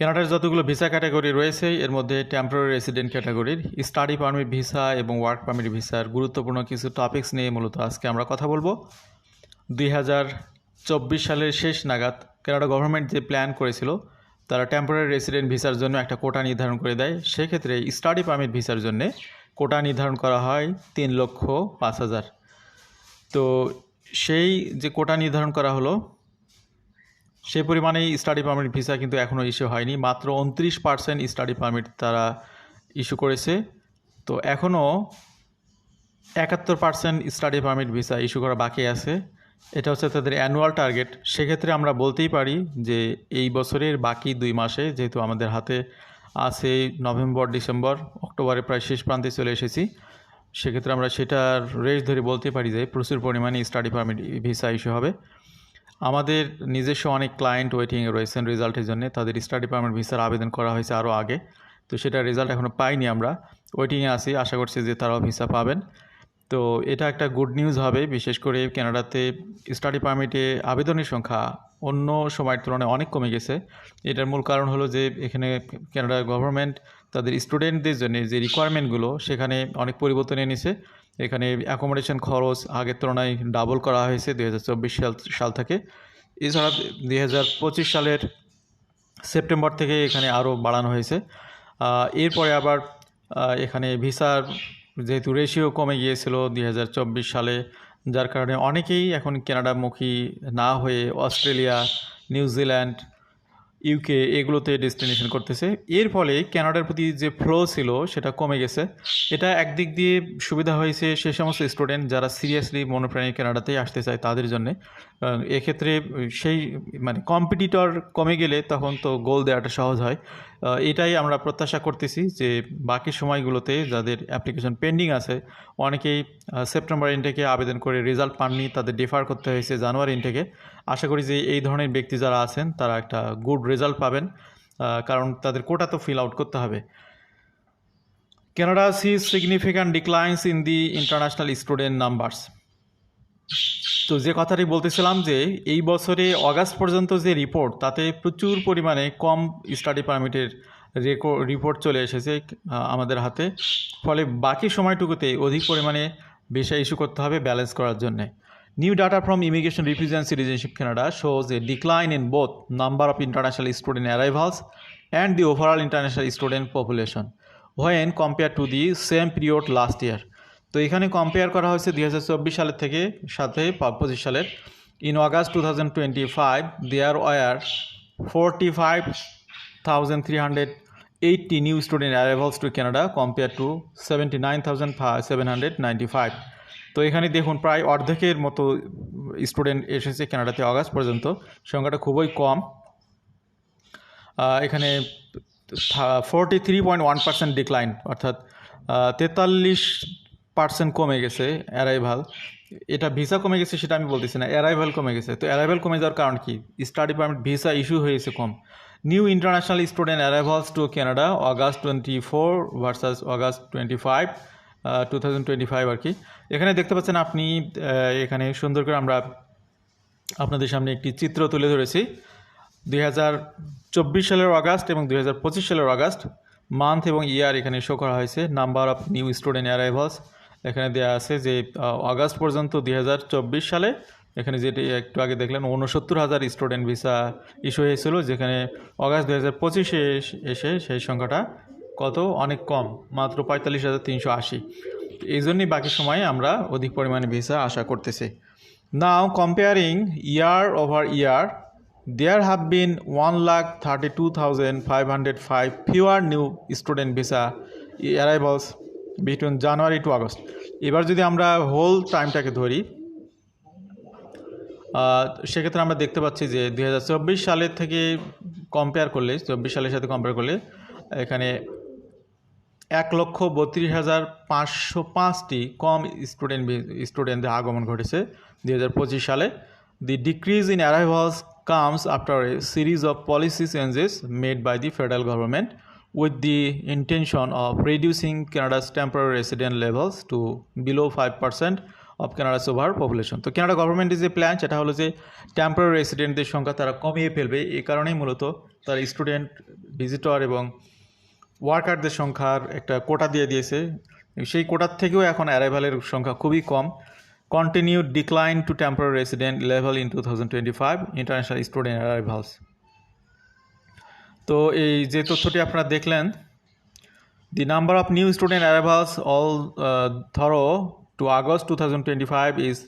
কানাডার যতগুলো visa category রয়েছে, এর মধ্যে টেম্পোরারি রেসিডেন্ট ক্যাটাগরির স্টাডি পারমিট ভিসা এবং ওয়ার্ক পারমিট ভিসার গুরুত্বপূর্ণ কিছু টপিকস নিয়ে মূলত আজকে আমরা কথা বলব। দুই হাজার চব্বিশ সালের শেষ নাগাদ কানাডা গভর্নমেন্ট যে প্ল্যান করেছিল, তারা টেম্পোরারি রেসিডেন্ট ভিসার জন্য একটা কোটা নির্ধারণ করে দেয়। সেক্ষেত্রে স্টাডি পারমিট ভিসার জন্যে কোটা নির্ধারণ করা হয় তিন লক্ষ পাঁচ হাজার। তো সেই যে কোটা নির্ধারণ করা হলো সেই পরিমাণেই স্টাডি পারমিট ভিসা কিন্তু এখনও ইস্যু হয়নি। মাত্র উনত্রিশ পার্সেন্ট স্টাডি পারমিট তারা ইস্যু করেছে। তো এখনও একাত্তর percent study permit visa issue করা বাকি আছে। এটা হচ্ছে তাদের অ্যানুয়াল টার্গেট সেক্ষেত্রে আমরা বলতেই পারি যে এই বছরের বাকি দুই মাসে যেহেতু আমাদের হাতে আছে নভেম্বর, ডিসেম্বর অক্টোবরে প্রায় শেষ প্রান্তে চলে এসেছি। সেক্ষেত্রে আমরা সেটার রেস ধরে বলতে পারি যে প্রচুর পরিমাণে স্টাডি পারমিট ভিসা ইস্যু হবে। আমাদের নিজস্ব অনেক ক্লায়েন্ট ওয়েটিংয়ে রয়েছেন রেজাল্টের জন্য। তাদের স্টাডি পারমিট ভিসার আবেদন করা হয়েছে আরও আগে। তো সেটা রেজাল্ট এখনও পাইনি আমরা। ওয়েটিংয়ে আছি, আশা করছি যে তারাও ভিসা পাবেন। তো এটা একটা গুড নিউজ হবে, বিশেষ করে কানাডাতে স্টাডি পারমিটে আবেদনের সংখ্যা অন্য সময়ের তুলনায় অনেক কমে গেছে। এটার মূল কারণ হলো যে এখানে কানাডা গভর্নমেন্ট তাদের স্টুডেন্টদের জন্য যে রিকোয়ারমেন্টগুলো সেখানে অনেক পরিবর্তন এনেছে। এখানে অ্যাকোমোডেশন খরচ আগের তুলনায় ডাবল করা হয়েছে দু হাজার চব্বিশ সাল সাল থেকে। এছাড়া দুই হাজার পঁচিশ সালের সেপ্টেম্বর থেকে এখানে আরও বাড়ানো হয়েছে। এরপরে আবার এখানে ভিসার যেহেতু রেশিও কমে গিয়েছিল দুই হাজার চব্বিশ সালে, যার কারণে অনেকেই এখন কানাডামুখী না হয়ে অস্ট্রেলিয়া নিউজিল্যান্ড ইউকে এগুলোতে ডেস্টিনেশন করতেছে। এর ফলে ক্যানাডার প্রতি যে ফ্লো ছিল, সেটা কমে গেছে। এটা একদিক দিয়ে সুবিধা হয়েছে সে সমস্ত স্টুডেন্ট যারা সিরিয়াসলি মনোপ্রাণী ক্যানাডাতেই আসতে চায় তাদের জন্যে। এক্ষেত্রে সেই মানে কম্পিটিটর কমে গেলে তখন তো গোল দেওয়াটা সহজ হয়। এটাই আমরা প্রত্যাশা করতেছি যে বাকি সময়গুলোতে যাদের অ্যাপ্লিকেশন পেন্ডিং আছে, অনেকেই সেপ্টেম্বর ইনটেকে আবেদন করে রেজাল্ট পাননি, তাদের ডিফার করতে হয়েছে জানুয়ারি ইনটেকে আশা করি যে এই ধরনের ব্যক্তি যারা আছেন, তারা একটা গুড রেজাল্ট পাবেন কারণ তাদের কোটা তো ফিল আউট করতে হবে Canada sees significant declines in the international student numbers. তো যে কথাটি বলতেছিলাম যে এই বছরে অগাস্ট পর্যন্ত যে রিপোর্ট তাতে প্রচুর পরিমাণে কম স্টাডি পারমিটের রেকো রিপোর্ট চলে এসেছে আমাদের হাতে। ফলে বাকি সময়টুকুতে অধিক পরিমাণে ভিসা ইস্যু করতে হবে ব্যালেন্স করার জন্যে। New data from immigration refuge citizenship Canada shows a decline in both number of international student arrivals and the overall international student population when compare to the same period last year তো এখানে compare করা হয়েছে দুই হাজার চব্বিশ সালের থেকে সাথে পঁচিশ সালের। In August two thousand twenty five there were forty five thousand three hundred eighty new student arrivals to Canada compare to seventy nine thousand ফা সেভেন হান্ড্রেড নাইনটি ফাইভ তো এখানে দেখুন, প্রায় অর্ধেকের মতো স্টুডেন্ট এসেছে কানাডাতে অগাস্ট পর্যন্ত। সংখ্যাটা খুবই কম। এখানে forty three point one percent decline অর্থাৎ তেতাল্লিশ পার্সেন্ট কমে গেছে অ্যারাইভাল এটা ভিসা কমে গেছে সেটা আমি বলতেছি না অ্যারাইভাল কমে গেছে। তো অ্যারাইভাল কমে যাওয়ার কারণ কি? স্টাডি পারমিট ভিসা ইস্যু হয়েছে কম। New international student arrivals to Canada August twenty four versus August twenty five two thousand twenty five আর কি। এখানে দেখতে পাচ্ছেন আপনি এখানে সুন্দর করে আমরা আপনাদের সামনে একটি চিত্র তুলে ধরেছি। দুই হাজার চব্বিশ সালের অগাস্ট এবং দুই হাজার পঁচিশ সালের অগাস্ট মান্থ এবং ইয়ার এখানে শো করা হয়েছে। Number of new student arrivals এখানে দেওয়া আছে যে আহ, আগস্ট পর্যন্ত দুই হাজার চব্বিশ সালে এখানে যেটি একটু আগে দেখলেন উনসত্তর হাজার স্টুডেন্ট ভিসা ইস্যু হয়েছিল যেখানে অগাস্ট দু হাজার পঁচিশে এসে সেই সংখ্যাটা কত? অনেক কম মাত্র পঁয়তাল্লিশ হাজার তিনশো আশি। এই জন্যই বাকি সময়ে আমরা অধিক পরিমাণে ভিসা আশা করতেছি। Now comparing year over year, there have been 1,32,505 fewer new student visa arrivals between January to August এবার যদি আমরা হোল টাইমটাকে ধরি সেক্ষেত্রে আমরা দেখতে পাচ্ছি যে দু হাজার চব্বিশ সালের থেকে কম্পেয়ার করলে, চব্বিশ সালের সাথে কম্পেয়ার করলে, এখানে এক লক্ষ বত্রিশ হাজার পাঁচশো পাঁচটি কম স্টুডেন্ট স্টুডেন্টদের আগমন ঘটেছে দুই হাজার পঁচিশ সালে। The decrease in arrivals comes after a series of policy changes made by the federal government the intention of reducing Canada's temporary resident levels to below five percent of Canada's over population তো Canada গভর্নমেন্টের যে plan সেটা হলো যে temporary রেসিডেন্টদের সংখ্যা তারা কমিয়ে ফেলবে। এই কারণেই মূলত তারা স্টুডেন্ট ভিজিটর এবং ওয়ার্কারদের সংখ্যার একটা কোটা দিয়ে দিয়েছে। সেই কোটার থেকেও এখন অ্যারাইভালের সংখ্যা খুবই কম। Continue decline to temporary resident level in two thousand twenty five international student arrivals তো এই যে তথ্যটি আপনারা দেখলেন The number of new student arrivals all uh, thorough to August 2025 is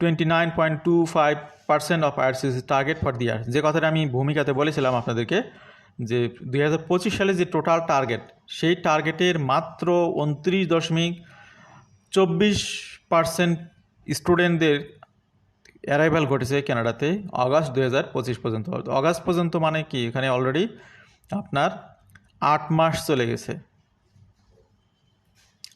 29.25% of IRCC target for the year. যে কথাটা আমি ভূমিকাতে বলেছিলাম আপনাদেরকে যে দু হাজার পঁচিশ সালে যে টোটাল টার্গেট সেই টার্গেটের মাত্র উনত্রিশ দশমিক চব্বিশ পার্সেন্ট স্টুডেন্টদের অ্যারাইভাল ঘটেছে কানাডাতে আগস্ট দুই হাজার পঁচিশ পর্যন্ত। আগস্ট পর্যন্ত মানে কি? এখানে অলরেডি আপনার আট মাস চলে গেছে।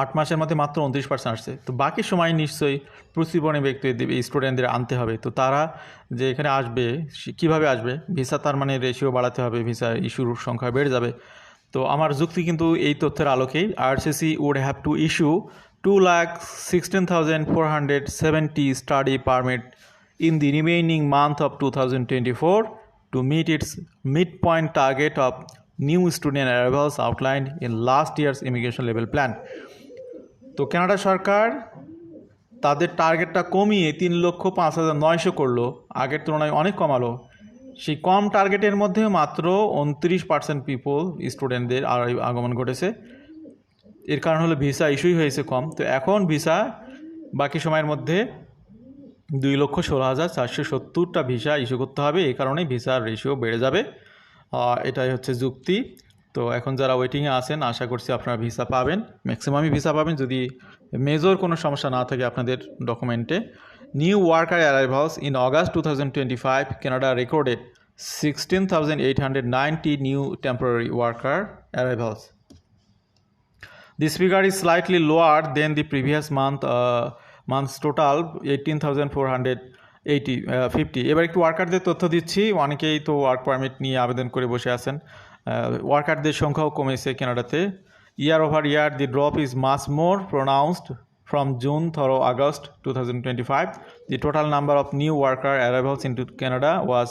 আট মাসের মধ্যে মাত্র উনত্রিশ পার্সেন্ট আসছে। তো বাকি সময় নিশ্চয়ই প্রতিবর্ণী ব্যক্তি স্টুডেন্টদের আনতে হবে। তো তারা যে এখানে আসবে কীভাবে আসবে? ভিসা তার মানে রেশিও বাড়াতে হবে ভিসা ইস্যুর সংখ্যা বেড়ে যাবে। তো আমার যুক্তি কিন্তু এই তথ্যের আলোকেই। RCC would have to issue two lakh sixteen thousand four hundred seventy study permit in the remaining month of 2024 to meet its midpoint target of new student arrivals outlined in last year's immigration level plan. তো Canada সরকার তাদের টার্গেটটা কমিয়ে তিন লক্ষ পাঁচ হাজার নয়শো করল, আগের তুলনায় অনেক কমালো সেই কম টার্গেটের মধ্যে মাত্র উনত্রিশ পার্সেন্ট পিপল স্টুডেন্টদের আগমন ঘটেছে এর কারণ হলো ভিসা ইস্যুই হয়েছে কম। তো এখন ভিসা বাকি সময়ের মধ্যে দুই লক্ষ ষোলো হাজার চারশো সত্তরটা ভিসা ইস্যু করতে হবে। এই কারণেই ভিসার রেশিও বেড়ে যাবে। এটাই হচ্ছে যুক্তি। তো এখন যারা ওয়েটিংয়ে আছেন, আশা করছি আপনারা ভিসা পাবেন। ম্যাক্সিমামই ভিসা পাবেন। যদি মেজর কোনো সমস্যা না থাকে আপনাদের ডকুমেন্টে new worker arrivals in August two thousand twenty five Canada recorded sixteen thousand eight hundred ninety new temporary worker arrivals This figure is slightly lower than the previous month uh, month's total 18,480 uh, 50 এবার একটু ওয়ার্কারদের তথ্য দিচ্ছি। অনেকেই তো work permit নিয়ে আবেদন করে বসে আছেন। ওয়ার্কারদের সংখ্যাও কমেছে কানাডাতে। Year over year the drop is much more pronounced from June through August two thousand twenty five the total number of new worker arrivals in to Canada was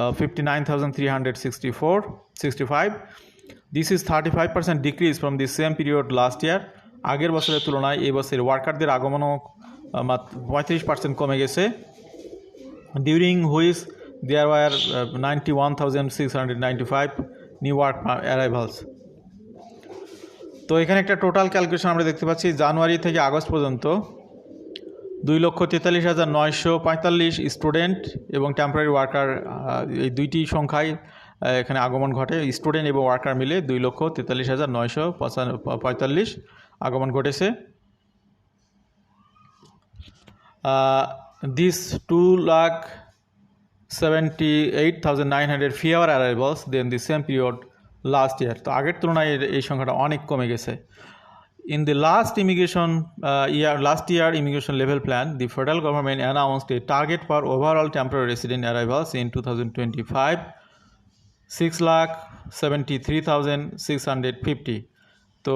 uh, 59,364 65 this is 35% decrease from the same period last year আগের বছরের তুলনায় এই বছর ওয়ার্কারদের আগমনও পঁয়ত্রিশ percent কমে গেছে। During which there were ninety one thousand six hundred ninety five new work arrivals তো এখানে একটা টোটাল ক্যালকুলেশন আমরা দেখতে পাচ্ছি, জানুয়ারি থেকে আগস্ট পর্যন্ত দুই লক্ষ তেতাল্লিশ হাজার নয়শো পঁয়তাল্লিশ স্টুডেন্ট এবং টেম্পোরারি ওয়ার্কার এই দুইটি সংখ্যায় এখানে আগমন ঘটে। স্টুডেন্ট এবং ওয়ার্কার মিলে দুই লক্ষ তেতাল্লিশ হাজার নয়শো পঁয়তাল্লিশ আগমন ঘটেছে। This two lakh seventy eight thousand nine hundred fewer arrivals than the same period last year তো আগের তুলনায় এই সংখ্যাটা অনেক কমে গেছে। In In the last immigration uh, year, last year immigration level plan, the federal government announced a target for overall temporary resident arrivals in 2025, 6 lakh 73,650. তো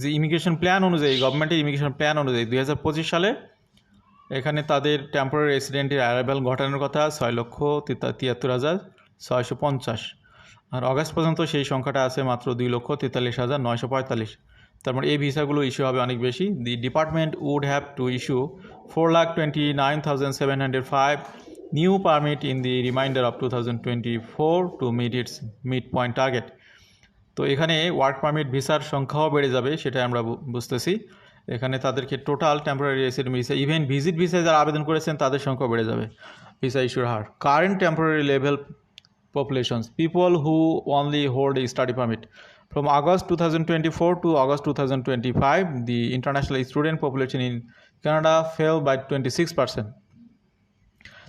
যে ইমিগ্রেশন প্ল্যান অনুযায়ী গভর্নমেন্টের ইমিগ্রেশন প্ল্যান অনুযায়ী দুই হাজার পঁচিশ সালে এখানে তাদের টেম্পোরারি রেসিডেন্টের অ্যারাইভাল ঘটানোর কথা ছয় লক্ষ তিয়াত্তর হাজার ছয়শো পঞ্চাশ। আর অগাস্ট পর্যন্ত সেই সংখ্যাটা আছে মাত্র দুই লক্ষ তেতাল্লিশ হাজার নয়শো পঁয়তাল্লিশ। তারপর এই ভিসাগুলো ইস্যু হবে অনেক বেশি। The department would have to issue four lakh twenty nine thousand seven hundred five reminder of two thousand twenty four to meet its mid point target তো এখানে ওয়ার্ক পারমিট ভিসার সংখ্যাও বেড়ে যাবে সেটা আমরা বুঝতেছি। এখানে তাদেরকে total temporary resident visa even visit ভিসায় যারা আবেদন করেছেন, তাদের সংখ্যাও বেড়ে যাবে ভিসা ইস্যুর হার। Current temporary level populations, people who only hold a study permit. From august 2024 to august 2025 the international student population in canada fell by 26 percent.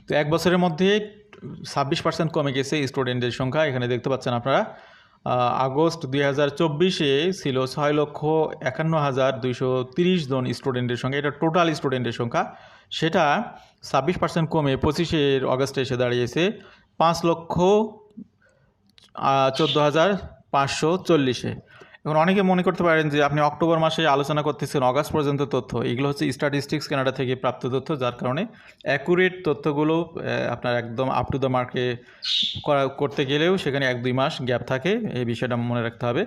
তো এক বছরের মধ্যে ছাব্বিশ পার্সেন্ট কমে গেছে স্টুডেন্টের সংখ্যা, এখানে দেখতে পাচ্ছেন আপনারা। আগস্ট দুই হাজার চব্বিশে ছিল ছয় লক্ষ একান্ন হাজার দুইশো তিরিশ জন স্টুডেন্টের সংখ্যা, এটা টোটাল স্টুডেন্টের সংখ্যা। সেটা ছাব্বিশ পার্সেন্ট কমে পঁচিশের অগস্টে এসে দাঁড়িয়েছে, পাঁচ লক্ষ চোদ্দ হাজার পাঁচশো চল্লিশে। এখন অনেকে মনে করতে পারেন যে আপনি অক্টোবর মাসে আলোচনা করতেছেন, অগাস্ট পর্যন্ত তথ্য। এগুলো হচ্ছে স্ট্যাটিস্টিক্স কানাডা থেকে প্রাপ্ত তথ্য, যার কারণে অ্যাকুরেট তথ্যগুলো আপনার একদম আপ টু দ্য মার্কে করা, করতে গেলেও সেখানে এক দুই মাস গ্যাপ থাকে। এই বিষয়টা মনে রাখতে হবে।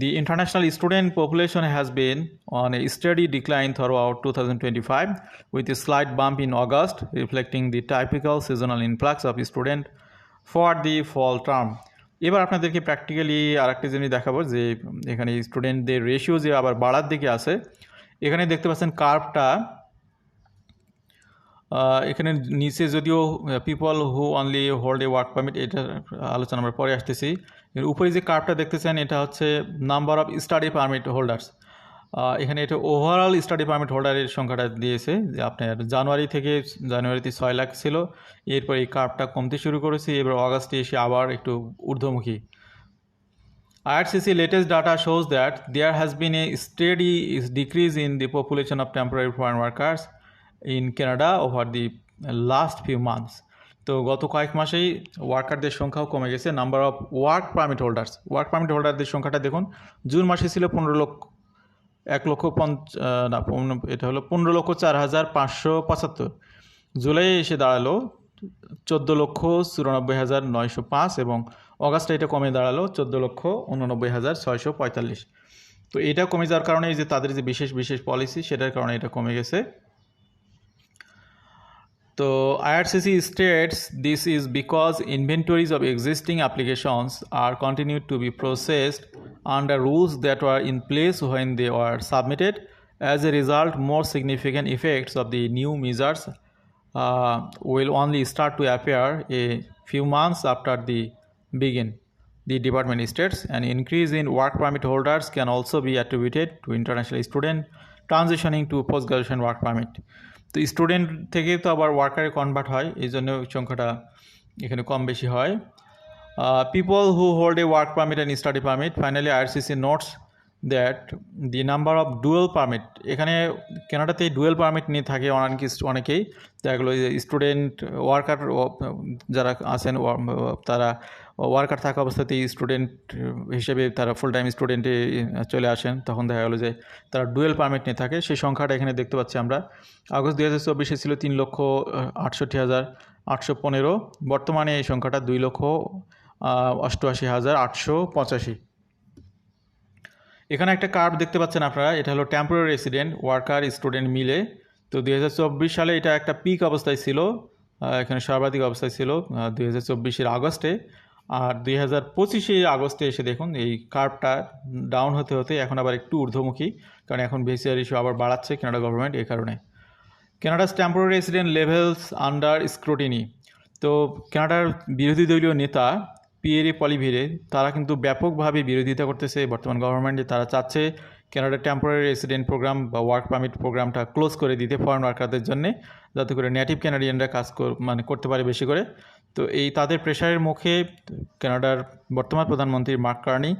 The international student population has been on a steady decline throughout two thousand twenty five with a slight bump in August reflecting the typical seasonal influx of student for the fall term এবার আপনাদেরকে practically আর একটা জিনিস দেখাবো যে, এখানে স্টুডেন্টদের ratio যে আবার বাড়ার দিকে আছে, এখানে দেখতে পাচ্ছেন কার্ভটা এখানে নিচে যদিও people who only hold a work permit এটা আলোচনা আমরা পরে আসতেছি। এর উপরে যে কার্ভটা দেখতেছেন, এটা হচ্ছে number of study permit holders এখানে এটা ওভারঅল স্টাডি পারমিট হোল্ডারের সংখ্যাটা দিয়েছে যে আপনার জানুয়ারি থেকে জানুয়ারিতে ছয় লাখ ছিল, এরপর এই কার্ভটা কমতে শুরু করেছে, এবার অগাস্টে এসে আবার একটু ঊর্ধ্বমুখী IRCC latest data shows that there has been a steady decrease in the population of temporary foreign workers in Canada over the last few months. তো গত কয়েক মাসেই ওয়ার্কারদের সংখ্যাও কমে গেছে number of work permit holders work permit হোল্ডারদের সংখ্যাটা দেখুন, জুন মাসে ছিল পনেরো লক্ষ এক লক্ষ পঞ্চ না এটা হলো পনেরো লক্ষ চার হাজার পাঁচশো পঁচাত্তর। জুলাই এসে দাঁড়াল চোদ্দ লক্ষ চুরানব্বই হাজার নয়শো পাঁচ এবং অগাস্টে এটা কমে দাঁড়াল চোদ্দ লক্ষ উননব্বই হাজার ছয়শো পঁয়তাল্লিশ। তো এটা কমে যাওয়ার কারণে এই যে তাদের যে বিশেষ বিশেষ পলিসি সেটার কারণে এটা কমে গেছে। তো IRCC states this is because inventories of existing applications are continued to be processed under rules that were in place when they were submitted. As a result, more significant effects of the new measures uh, will only start to appear a few months after the begin. The department states an increase in work permit holders can also be attributed to international students transitioning to post graduation work permit. তো student থেকে তো আবার ওয়ার্কারে convert হয়, এই জন্য সংখ্যাটা এখানে কম বেশি হয়। People who hold a work permit and study permit finally IRCC notes that the number of dual permit এখানে কেনাডাতে ডুয়েল পারমিট নিয়ে থাকে অনেক অনেকেই। দেখা গেলো স্টুডেন্ট ওয়ার্কার যারা আছেন তারা ওয়ার্কার থাকা অবস্থাতেই স্টুডেন্ট হিসেবে তারা ফুল টাইম স্টুডেন্টে চলে আসেন। তখন দেখা গেলো যে তারা ডুয়েল পারমিট নিয়ে থাকে। সেই সংখ্যাটা এখানে দেখতে পাচ্ছি আমরা। আগস্ট দু হাজার চব্বিশে ছিল তিন লক্ষ আটষট্টি হাজার আটশো পনেরো। বর্তমানে এই সংখ্যাটা দুই লক্ষ অষ্টআশি হাজার আটশো পঁচাশি। এখানে একটা কার্ভ দেখতে পাচ্ছেন আপনারা, এটা হলো টেম্পোরারি রেসিডেন্ট ওয়ার্কার স্টুডেন্ট মিলে। তো দুই হাজার চব্বিশ সালে এটা একটা পিক অবস্থায় ছিল এখানে সর্বাধিক অবস্থায় ছিল দুই হাজার আগস্টে। আর দুই হাজার পঁচিশে আগস্টে এসে দেখুন, এই কার্ভটা ডাউন হতে হতে এখন আবার একটু ঊর্ধ্বমুখী, কারণ এখন ভিসিআর ইস্যু আবার বাড়াচ্ছে কানাডা গভর্নমেন্ট এই কারণে। Canada's temporary resident levels under scrutiny তো কানাডার বিরোধী দলীয় নেতা পিএরি পলিভিরে, তারা কিন্তু ব্যাপকভাবে বিরোধিতা করতেছে বর্তমান গভর্নমেন্টে তারা চাচ্ছে কানাডার টেম্পোরারি রেসিডেন্ট প্রোগ্রাম বা ওয়ার্ক পারমিট প্রোগ্রামটা ক্লোজ করে দিতে ফরেন ওয়ার্কারদের জন্য, যাতে করে নেটিভ কানাডিয়ানরা কাজ কর- মানে করতে পারে বেশি করে। তো এই তাদের প্রেশারের মুখে কানাডার বর্তমান প্রধানমন্ত্রী মার্ক কার্নি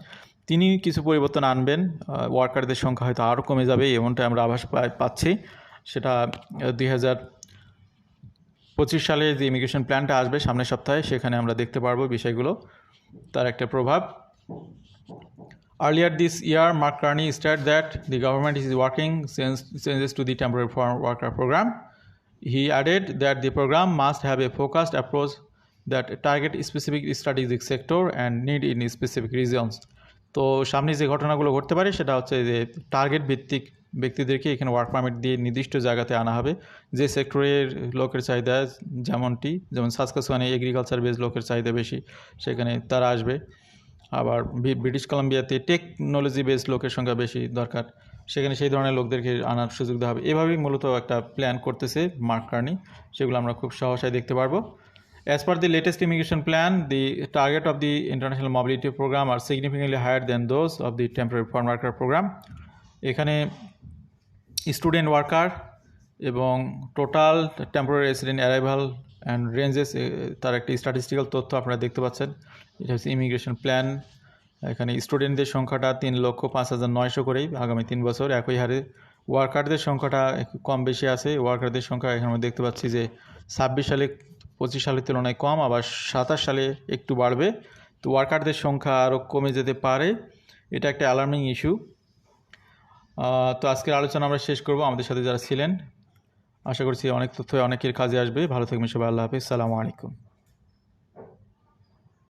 তিনি কিছু পরিবর্তন আনবেন ওয়ার্কারদের সংখ্যা হয়তো আরও কমে যাবে এমনটা আমরা আভাস পাচ্ছি। সেটা দুই হাজার পঁচিশ সালে যে ইমিগ্রেশন প্ল্যানটা আসবে সামনের সপ্তাহে, সেখানে আমরা দেখতে পারব বিষয়গুলো, তার একটা প্রভাব। Earlier this year Mark Carney start that the government is working changes to the temporary for worker program he added that the program must have a focused approach that target specific strategic sector and need in specific reasons তো সামনে যে ঘটনাগুলো ঘটতে পারে, সেটা হচ্ছে যে target ভিত্তিক ব্যক্তিদেরকে এখানে ওয়ার্ক পারমিট দিয়ে নির্দিষ্ট জায়গাতে আনা হবে। যে সেক্টরের লোকের চাহিদা যেমনটি, যেমন সাসকাসওয়ানে এগ্রিকালচার বেস লোকের চাহিদা বেশি, সেখানে তারা আসবে। আবার ব্রিটিশ কলাম্বিয়াতে টেকনোলজি বেসড লোকের সংখ্যা বেশি দরকার, সেখানে সেই ধরনের লোকদেরকে আনার সুযোগ দেওয়া হবে। এভাবেই মূলত একটা প্ল্যান করতেছে মার্ক কার্নি সেগুলো আমরা খুব সহসায় দেখতে পারব। As per the latest immigration plan the target of the international mobility program are significantly higher than those of the temporary foreign worker program এখানে স্টুডেন্ট ওয়ার্কার এবং total temporary resident arrival and ranges তার একটি statistical তথ্য আপনারা দেখতে পাচ্ছেন। এটা হচ্ছে ইমিগ্রেশন প্ল্যান। এখানে স্টুডেন্টদের সংখ্যাটা তিন লক্ষ পাঁচ হাজার নয়শো করেই আগামী তিন বছর একই হারে। ওয়ার্কারদের সংখ্যাটা কম বেশি আছে। ওয়ার্কারদের সংখ্যা এখানে দেখতে পাচ্ছি যে ছাব্বিশ সালে, পঁচিশ সালের তুলনায় কম, আবার সাতাশ সালে একটু বাড়বে। তো ওয়ার্কারদের সংখ্যা আরও কমে যেতে পারে। এটা একটা অ্যালার্মিং ইস্যু তো আজকের আলোচনা আমরা শেষ করব। আমাদের সাথে যারা ছিলেন, আশা করছি অনেক তথ্য, অনেকের কাজে আসবে। ভালো থাকবেন সবাই, আল্লাহ হাফিজ। সালামু আলাইকুম।